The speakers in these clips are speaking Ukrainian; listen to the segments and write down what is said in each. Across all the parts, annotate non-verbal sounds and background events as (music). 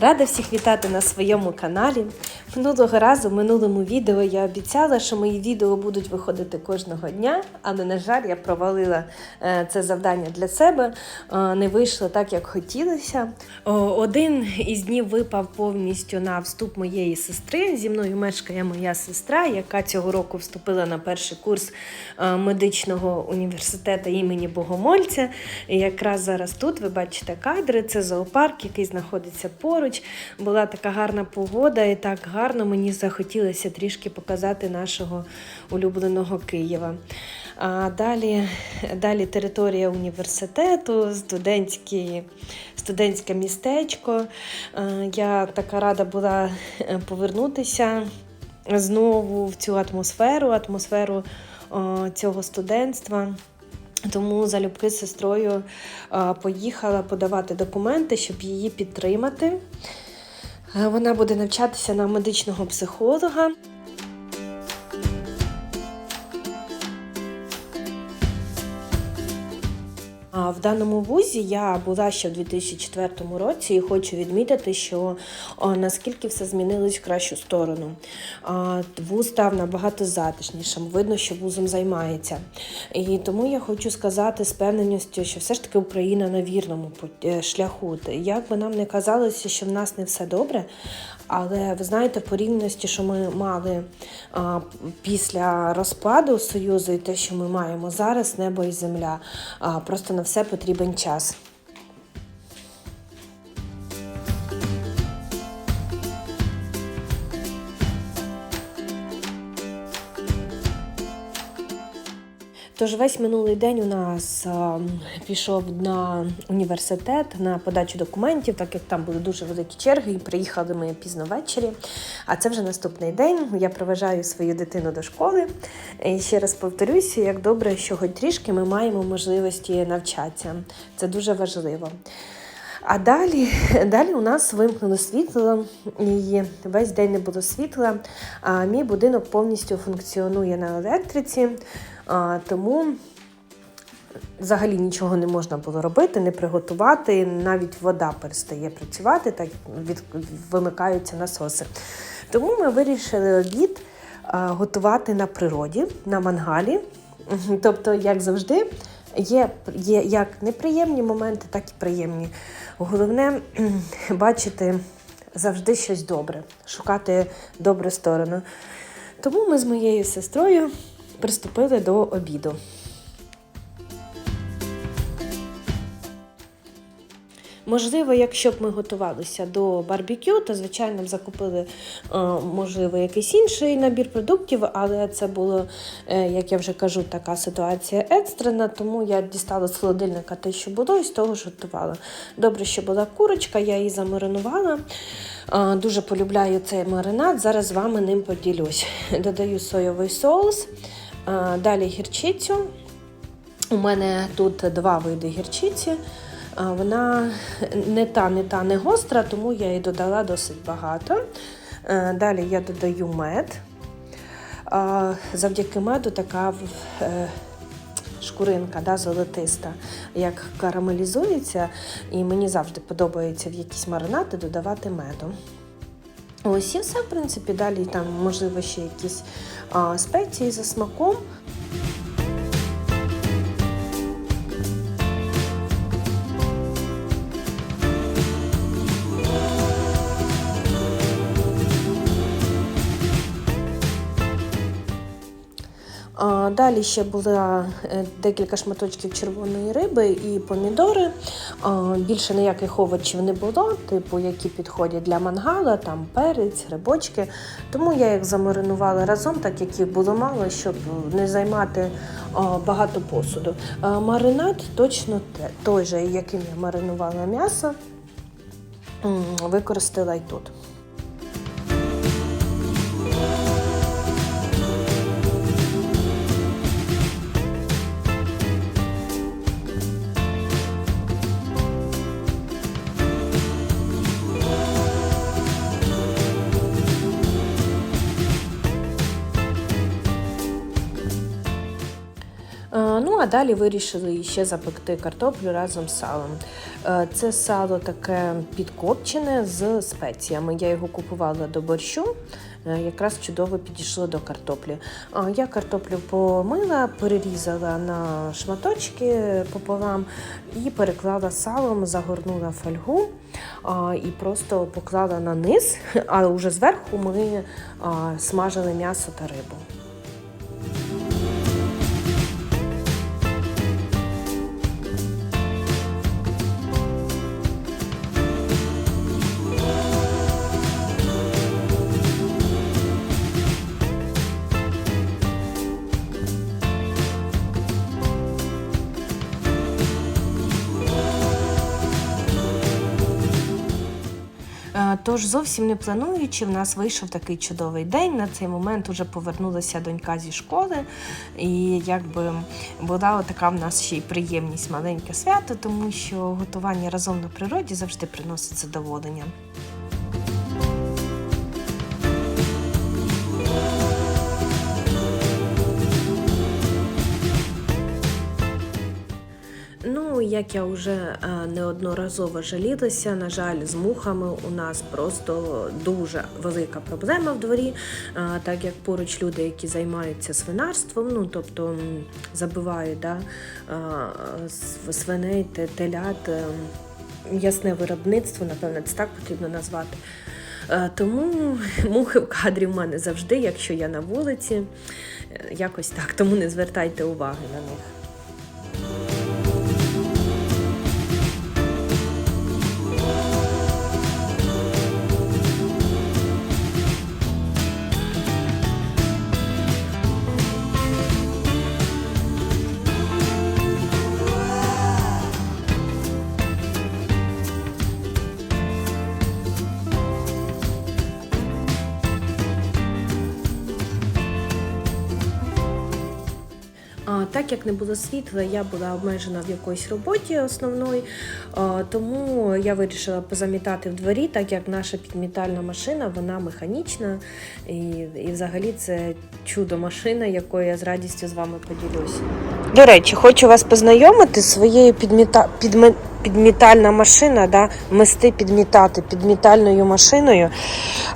Рада всіх вітати на своєму каналі. Минулого разу, в минулому відео, я обіцяла, що мої відео будуть виходити кожного дня, але, на жаль, я провалила е, це завдання для себе. Е, Не вийшло так, як хотілося. Один із днів випав повністю на вступ моєї сестри. Зі мною мешкає моя сестра, яка цього року вступила на перший курс е, медичного університету імені Богомольця. І якраз зараз тут ви бачите кадри. Це зоопарк, який знаходиться поруч. Була така гарна погода, і так гарно мені захотілося трішки показати нашого улюбленого Києва. А далі, далі територія університету, студентські, студентське містечко. Е, Я така рада була е, повернутися знову в цю атмосферу, атмосферу цього студентства. Тому залюбки з сестрою е, поїхала подавати документи, щоб її підтримати. Е, Вона буде навчатися на медичного психолога. В даному вузі я була ще в 2004 році і хочу відмітити, що наскільки все змінилось в кращу сторону. Вуз став набагато затишнішим, видно, що вузом займається. І тому я хочу сказати з певненістю, що все ж таки Україна на вірному е, шляху. Як би нам не казалося, що в нас не все добре, але ви знаєте, порівняності, що ми мали після розпаду Союзу і те, що ми маємо зараз, небо і земля. Просто на все потрібен час. Тож весь минулий день у нас а, пішов на університет на подачу документів, так як там були дуже великі черги, і приїхали ми пізно ввечері. А це вже наступний день. Я проважаю свою дитину до школи. І ще раз повторюся, як добре, що хоч трішки ми маємо можливості навчатися. Це дуже важливо. А далі, далі у нас вимкнуло світло, і весь день не було світла. А мій будинок повністю функціонує на електриці, тому взагалі нічого не можна було робити, не приготувати. Навіть вода перестає працювати, так від, вимикаються насоси. Тому ми вирішили обід готувати на природі, на мангалі. Тобто, як завжди, є, є як неприємні моменти, так і приємні. Головне бачити завжди щось добре, шукати добру сторону. Тому ми з моєю сестрою приступили до обіду. Можливо, якщо б ми готувалися до барбекю, то звичайно б закупили, е, можливо, якийсь інший набір продуктів, але це було, е, як я вже кажу, така ситуація екстрена, тому я дістала з холодильника те, що було, і з того ж готувала. Добре, що була курочка, я її замаринувала. Е, Дуже полюбляю цей маринад. Зараз з вами ним поділюсь. Додаю соєвий соус, далі гірчицю. У мене тут два види гірчиці. Вона не та, не та, не гостра, тому я її додала досить багато. Е, Далі я додаю мед. Завдяки меду така е, шкуринка да, золотиста, як карамелізується, і мені завжди подобається в якісь маринати додавати меду. Ось і все, в принципі, далі там, можливо, ще якісь а, спеції за смаком. Далі ще було е, декілька шматочків червоної риби і помідори. Більше ніяких овочів не було, типу, які підходять для мангала, там перець, грибочки. Тому я їх замаринувала разом, так як їх було мало, щоб не займати багато посуду. Маринад точно той же, яким я маринувала м'ясо, використала і тут. Далі вирішили ще запекти картоплю разом з салом. Е, Це сало таке підкопчене з спеціями. Я його купувала до борщу. е, Якраз чудово підійшло до картоплі. Я картоплю помила, перерізала на шматочки пополам і переклала салом, загорнула фольгу і просто поклала на низ, (laughs) а вже зверху ми смажили м'ясо та рибу. Тож зовсім не плануючи, в нас вийшов такий чудовий день. На цей момент вже повернулася донька зі школи, і якби була така в нас ще й приємність маленьке свято, тому що готування разом на природі завжди приносить задоволення. Як я вже е, неодноразово жалілася, на жаль, з мухами у нас просто дуже велика проблема в дворі, е, так як поруч люди, які займаються свинарством, ну тобто забивають да, е, свиней, те- телят, е, м'ясне виробництво, напевно, це так потрібно назвати. Тому (laughs) мухи в кадрі в мене завжди, якщо я на вулиці, якось так, тому не звертайте уваги на них. Так як не було світла, я була обмежена в якоїсь роботі основної, тому я вирішила позамітати в дворі, так як наша підмітальна машина, вона механічна, і, і взагалі це чудо машина, якою я з радістю з вами поділюсь. До речі, хочу вас познайомити з своєю підміта... підме... підмітальна машина, да, мести підмітати підмітальною машиною.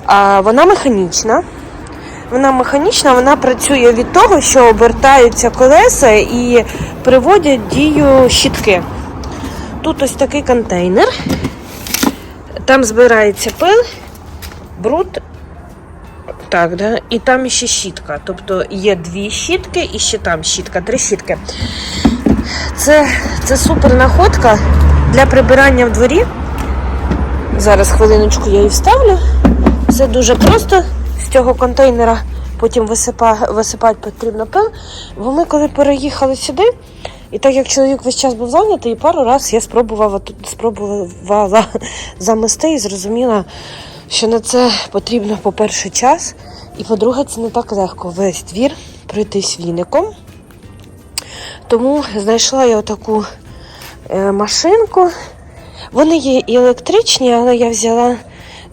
А, вона механічна. Вона механічна, вона працює від того, що обертаються колеса і приводять дію щітки. Тут ось такий контейнер. Там збирається пил, бруд. Так, да? І там ще щітка. Тобто є дві щітки і ще там щітка, три щітки. Це, це супер находка для прибирання в дворі. Зараз хвилиночку я її вставлю. Все дуже просто. З цього контейнера потім висипа, висипати потрібно пил. Бо ми коли переїхали сюди, і так як чоловік весь час був зайнятий, пару разів я спробувала спробувала (laughs) замести і зрозуміла, що на це потрібно, по-перше, час, і по-друге, це не так легко весь двір пройтись віником. Тому знайшла я отаку е, машинку. Вони є і електричні, але я взяла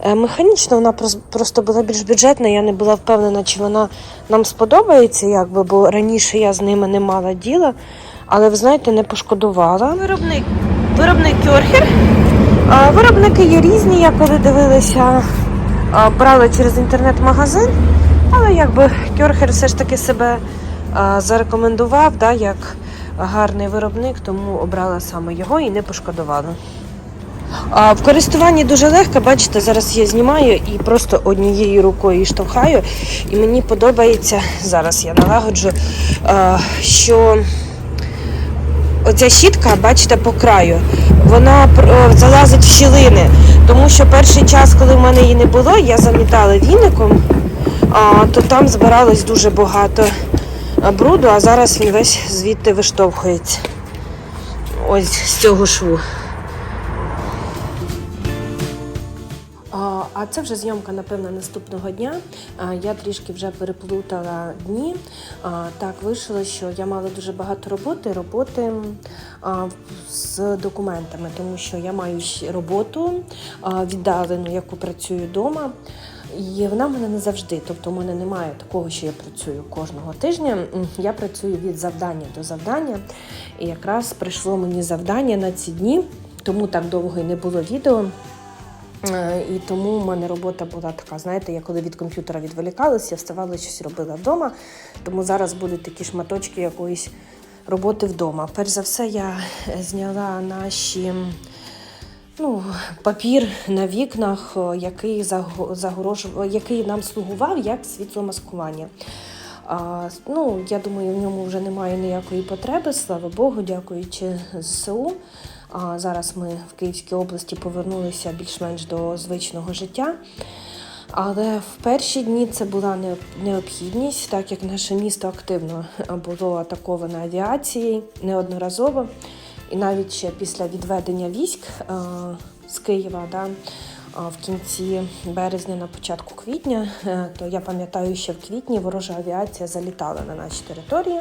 е, механічну, вона просто була більш бюджетна. Я не була впевнена, чи вона нам сподобається, якби, бо раніше я з ними не мала діла. Але ви знаєте, не пошкодувала. Виробник, виробник Кьорхер. Виробники є різні, я коли дивилася, брала через інтернет-магазин, але якби Кьорхер все ж таки себе зарекомендував да, як гарний виробник, тому обрала саме його і не пошкодувала. А в користуванні дуже легко, бачите, зараз я знімаю і просто однією рукою штовхаю. І мені подобається, зараз я налагоджу, що оця щітка, бачите, по краю, вона залазить в щілини. Тому що перший час, коли в мене її не було, я замітала віником, то там збиралось дуже багато бруду, а зараз він весь звідти виштовхується. Ось з цього шву. А, це вже зйомка, напевно, наступного дня. Я трішки вже переплутала дні. Так вийшло, що я мала дуже багато роботи, роботи з документами, тому що я маю роботу віддалену, яку працюю вдома. І вона в мене не завжди. Тобто, у мене немає такого, що я працюю кожного тижня. Я працюю від завдання до завдання. І якраз прийшло мені завдання на ці дні, тому так довго і не було відео. Е, І тому в мене робота була така, знаєте, я коли від комп'ютера відволікалася, я вставала щось робила вдома. Тому зараз будуть такі шматочки якоїсь роботи вдома. Перш за все, я е, зняла наші ну, папір на вікнах, який загорожував, який нам слугував як світломаскування. А, ну, я думаю, в ньому вже немає ніякої потреби, слава Богу, дякуючи ЗСУ. Зараз ми в Київській області повернулися більш-менш до звичного життя. Але в перші дні це була необхідність, так як наше місто активно було атаковане авіацією неодноразово. І навіть ще після відведення військ з Києва, да, в кінці березня, на початку квітня, е, то я пам'ятаю, що в квітні ворожа авіація залітала на наші території.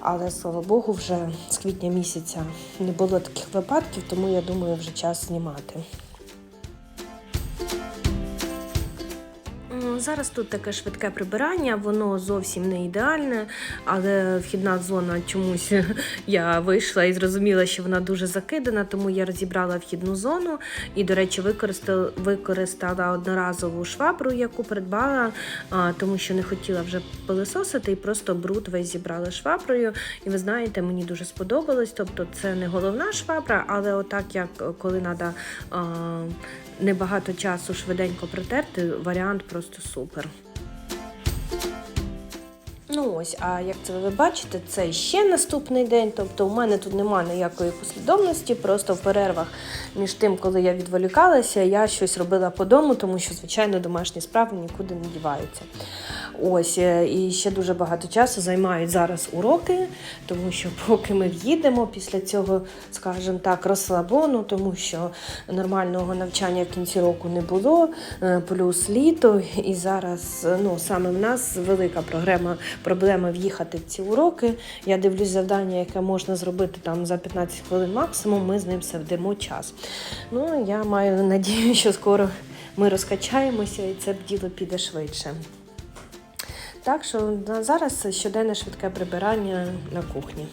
Але слава Богу, вже з квітня місяця не було таких випадків, тому я думаю, вже час знімати. Зараз тут таке швидке прибирання, воно зовсім не ідеальне, але вхідна зона чомусь (laughs) я вийшла і зрозуміла, що вона дуже закидана, тому я розібрала вхідну зону і, до речі, використала, використала одноразову швабру, яку придбала, тому що не хотіла вже пилисосити і просто бруд весь зібрала шваброю. І ви знаєте, мені дуже сподобалось. Тобто, це не головна швабра, але отак, як е, коли треба небагато часу швиденько притерти, варіант просто супер. Ну ось, а як це ви бачите, це ще наступний день. Тобто у мене тут немає ніякої послідовності, просто в перервах між тим, коли я відволікалася, я щось робила по дому, тому що, звичайно, домашні справи нікуди не діваються. Ось, е, і ще дуже багато часу займають зараз уроки, тому що поки ми в'їдемо після цього, скажімо так, розслабону, тому що нормального навчання в кінці року не було, е, плюс літо, і зараз ну, саме в нас велика проблема, проблема в'їхати в ці уроки. Я дивлюсь завдання, яке можна зробити там за 15 хвилин максимум, ми з ним сидимо час. Ну, я маю надію, що скоро ми розкачаємося і це діло піде швидше. Так що на зараз щоденне швидке прибирання на кухні.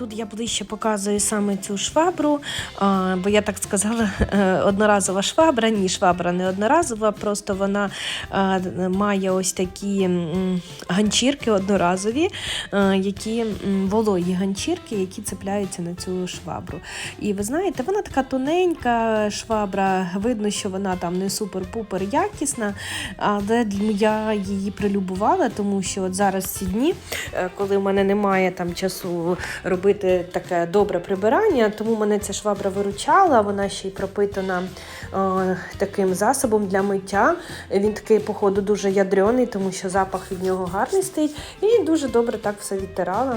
Тут я ближче показую саме цю швабру, бо я так сказала, (laughs) е, одноразова швабра. Ні, швабра не одноразова, просто вона має ось такі ганчірки одноразові, які вологі ганчірки, які цепляються на цю швабру. І ви знаєте, вона така тоненька швабра, видно, що вона там не супер-пупер якісна, але я її прилюбувала, тому що от зараз ці дні, е, коли в мене немає там часу робити таке добре прибирання, тому мене ця швабра виручала, вона ще й пропитана е, таким засобом для миття. Він такий, походу, дуже ядрений, тому що запах від нього гарний стоїть. І дуже добре так все відтирала.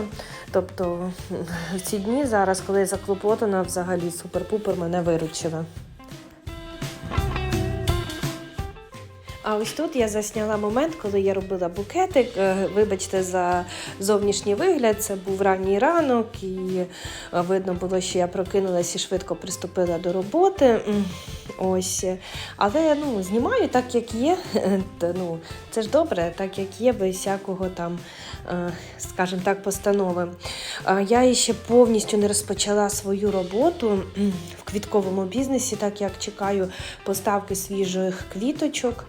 Тобто в ці дні зараз, коли я заклопотана, взагалі супер-пупер мене виручила. А ось тут я засняла момент, коли я робила букетик. Е, Вибачте за зовнішній вигляд, це був ранній ранок, і е, видно було, що я прокинулася і швидко приступила до роботи. Ось. Але ну, знімаю так, як є. (laughs) Ну, це ж добре, так як є, без всякого там, е, скажімо так, постанови. Я ще повністю не розпочала свою роботу. (clears throat) В квітковому бізнесі, так як чекаю поставки свіжих квіточок.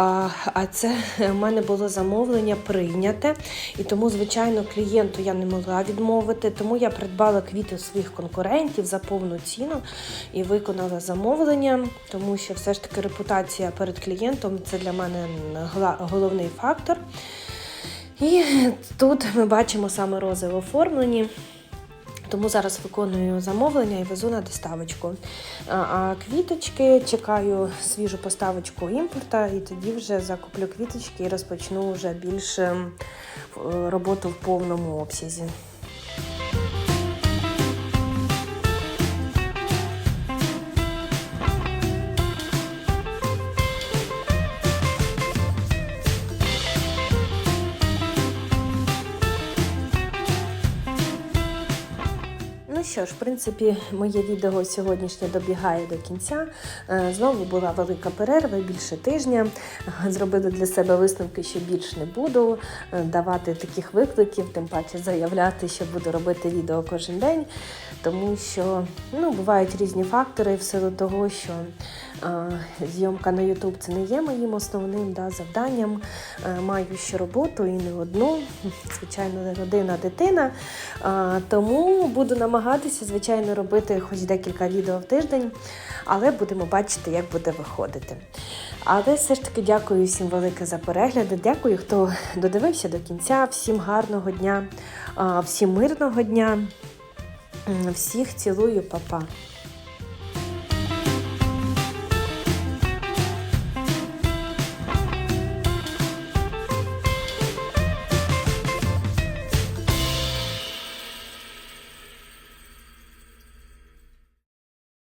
А, а це в мене було замовлення прийняте, і тому, звичайно, клієнту я не могла відмовити. Тому я придбала квіти своїх конкурентів за повну ціну і виконала замовлення, тому що все ж таки репутація перед клієнтом це для мене головний фактор. І тут ми бачимо саме рози в оформленні. Тому зараз виконую замовлення і везу на доставочку. А, квіточки чекаю свіжу поставочку імпорта, і тоді вже закуплю квіточки і розпочну вже більше роботу в повному обсязі. Що ж, в принципі, моє відео сьогоднішнє добігає до кінця. Е, Знову була велика перерва, більше тижня. Зробила для себе висновки, що більш не буду е, давати таких викликів, тим паче заявляти, що буду робити відео кожен день, тому що ну, бувають різні фактори в силу того, що зйомка на YouTube це не є моїм основним да, завданням. Е, Маю ще роботу і не одну, звичайно, не родина, дитина. Тому буду намагатися, звичайно, робити хоч декілька відео в тиждень, але будемо бачити, як буде виходити. Але все ж таки дякую всім велике за перегляди. Дякую, хто додивився до кінця. Всім гарного дня, всім мирного дня. Всіх цілую, па-па.